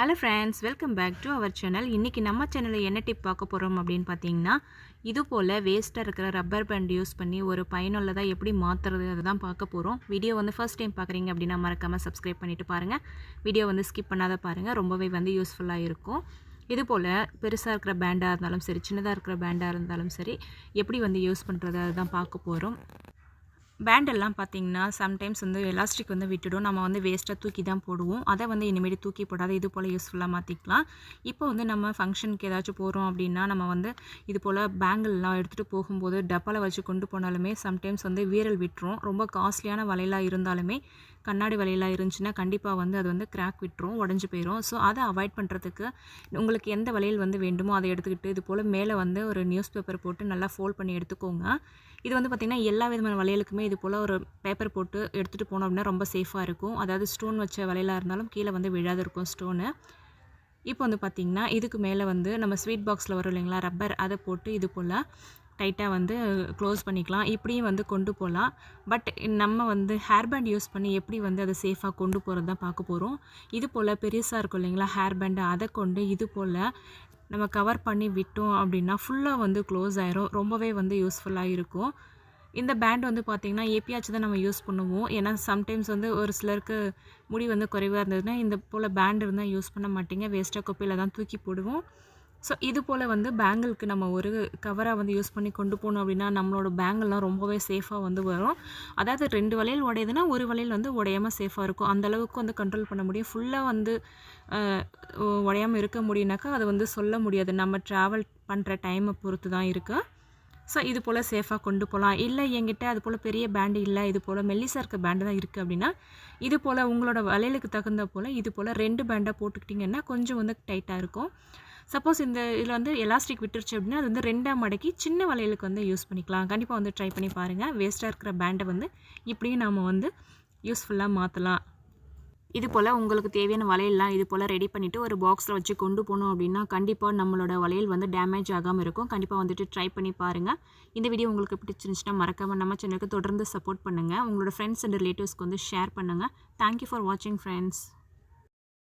Hello friends welcome back to our channel இன்றைக்கி நம்ம சேனலில் என்ன டிப் பார்க்க போகிறோம் அப்படின்னு பார்த்தீங்கன்னா இது போல் வேஸ்ட்டாக இருக்கிற ரப்பர் பேண்ட் யூஸ் பண்ணி ஒரு பயனுள்ளதாக எப்படி மாற்றுறது அதை தான் பார்க்க போகிறோம் வீடியோ வந்து ஃபர்ஸ்ட் டைம் பார்க்குறீங்க அப்படின்னா மறக்காமல் சப்ஸ்கிரைப் பண்ணிவிட்டு பாருங்கள் வீடியோ வந்து ஸ்கிப் பண்ணாத பாருங்கள் ரொம்பவே வந்து யூஸ்ஃபுல்லாக இருக்கும். இது போல் பெருசாக இருக்கிற பேண்டாக இருந்தாலும் சரி சின்னதாக இருக்கிற பேண்டாக இருந்தாலும் சரி எப்படி வந்து யூஸ் பண்ணுறது அதை தான் பார்க்க போகிறோம் பேண்டெல்லாம் பார்த்திங்கன்னா சம்டைம்ஸ் வந்து எலாஸ்டிக் வந்து விட்டுடும். நம்ம வந்து வேஸ்ட்டாக தூக்கி தான் போடுவோம். அதை வந்து இனிமேல் தூக்கி போடாத இது போல் யூஸ்ஃபுல்லாக மாற்றிக்கலாம் இப்போ வந்து நம்ம ஃபங்க்ஷனுக்கு ஏதாச்சும் போகிறோம் அப்படின்னா நம்ம வந்து இது போல் பேங்கிள்லாம் எடுத்துகிட்டு போகும்போது டப்பாவில் வச்சு கொண்டு போனாலுமே சம்டைம்ஸ் வந்து வீரல் விட்டுரும். ரொம்ப காஸ்ட்லியான வலையெல்லாம் இருந்தாலுமே கண்ணாடி வலையெல்லாம் இருந்துச்சுன்னா கண்டிப்பாக வந்து அது வந்து கிராக் விட்டுரும் உடஞ்சி போயிடும் ஸோ அதை அவாய்ட் பண்ணுறதுக்கு உங்களுக்கு எந்த வளையல் வந்து வேண்டுமோ அதை எடுத்துக்கிட்டு இது போல் மேலே வந்து ஒரு நியூஸ் பேப்பர் போட்டு நல்லா ஃபோல்ட் பண்ணி எடுத்துக்கோங்க. இது வந்து பார்த்திங்கன்னா எல்லா விதமான வளையலுக்குமே இது போல் ஒரு பேப்பர் போட்டு எடுத்துகிட்டு போனோம் அப்படின்னா ரொம்ப சேஃபாக இருக்கும். அதாவது ஸ்டோன் வச்ச வளையலாக இருந்தாலும் கீழே வந்து விழாது இருக்கும் ஸ்டோனு இப்போ வந்து பார்த்திங்கன்னா இதுக்கு மேலே வந்து நம்ம ஸ்வீட் பாக்ஸில் வரும் இல்லைங்களா ரப்பர் அதை போட்டு இது போல் டைட்டாக வந்து க்ளோஸ் பண்ணிக்கலாம். இப்படியும் வந்து கொண்டு போகலாம் பட் நம்ம வந்து ஹேர் பேண்ட் யூஸ் பண்ணி எப்படி வந்து அதை சேஃபாக கொண்டு போகிறது தான் பார்க்க போகிறோம் இது போல் பெருசாக இருக்கும் இல்லைங்களா? ஹேர் பேண்டு அதை கொண்டு இது போல் நம்ம கவர் பண்ணி விட்டோம் அப்படின்னா ஃபுல்லாக வந்து க்ளோஸ் ஆயிரும். ரொம்பவே வந்து யூஸ்ஃபுல்லாக இருக்கும் இந்த பேண்ட் வந்து பார்த்திங்கன்னா ஏபியாச்சு தான் நம்ம யூஸ் பண்ணுவோம். ஏன்னா சம்டைம்ஸ் வந்து ஒரு சிலருக்கு முடி வந்து குறைவாக இருந்ததுன்னா இந்த போல் பேண்ட் இருந்தால் யூஸ் பண்ண மாட்டீங்க. வேஸ்ட்டாக குப்பையில் தான் தூக்கி போடுவோம். ஸோ இது போல் வந்து பேங்கிளுக்கு நம்ம ஒரு கவராக வந்து யூஸ் பண்ணி கொண்டு போனோம் அப்படின்னா நம்மளோட பேங்கிள்லாம் ரொம்பவே சேஃபாக வந்து வரும். அதாவது ரெண்டு வளையல் உடையுதுன்னா ஒரு வளையல் வந்து உடையாமல் சேஃபாக இருக்கும். அந்தளவுக்கு வந்து கண்ட்ரோல் பண்ண முடியும். ஃபுல்லாக வந்து உடையாமல் இருக்க முடியுனாக்கா அதை வந்து சொல்ல முடியாது. நம்ம ட்ராவல் பண்ணுற டைமை பொறுத்து தான் இருக்குது ஸோ இது போல் சேஃபாக கொண்டு போகலாம் இல்லை என்கிட்ட அது போல் பெரிய பேண்டு இல்லை இது போல் மெல்லிசாக இருக்க பேண்டு தான் இருக்குது அப்படின்னா இது போல் உங்களோட வளையலுக்கு தகுந்த போல் இது போல் ரெண்டு பேண்டாக போட்டுக்கிட்டிங்கன்னா கொஞ்சம் வந்து டைட்டாக இருக்கும். சப்போஸ் இந்த இதில் வந்து எலாஸ்டிக் விட்டுருச்சு அப்படின்னா அது வந்து ரெண்டாம் மடக்கி சின்ன வளையலுக்கு வந்து யூஸ் பண்ணிக்கலாம். கண்டிப்பாக வந்து ட்ரை பண்ணி பாருங்கள் வேஸ்ட்டாக இருக்கிற பேண்டை வந்து இப்படியும் நாம் வந்து யூஸ்ஃபுல்லாக மாற்றலாம் இது போல் உங்களுக்கு தேவையான வளையல்லாம் இது போல் ரெடி பண்ணிவிட்டு ஒரு பாக்ஸில் வச்சு கொண்டு போனோம் அப்படின்னா கண்டிப்பாக நம்மளோட வளையல் வந்து டேமேஜ் ஆகாமல் இருக்கும். கண்டிப்பாக வந்துட்டு ட்ரை பண்ணி பாருங்கள் இந்த வீடியோ உங்களுக்கு பிடிச்சிருந்துச்சுன்னா மறக்காமல் நம்ம சேனலுக்கு தொடர்ந்து சப்போர்ட் பண்ணுங்கள் உங்களோட ஃப்ரெண்ட்ஸ் அண்ட் ரிலேட்டிவ்ஸ்க்கு வந்து ஷேர் பண்ணுங்கள் தேங்க்யூ ஃபார் வாட்சிங் ஃப்ரெண்ட்ஸ்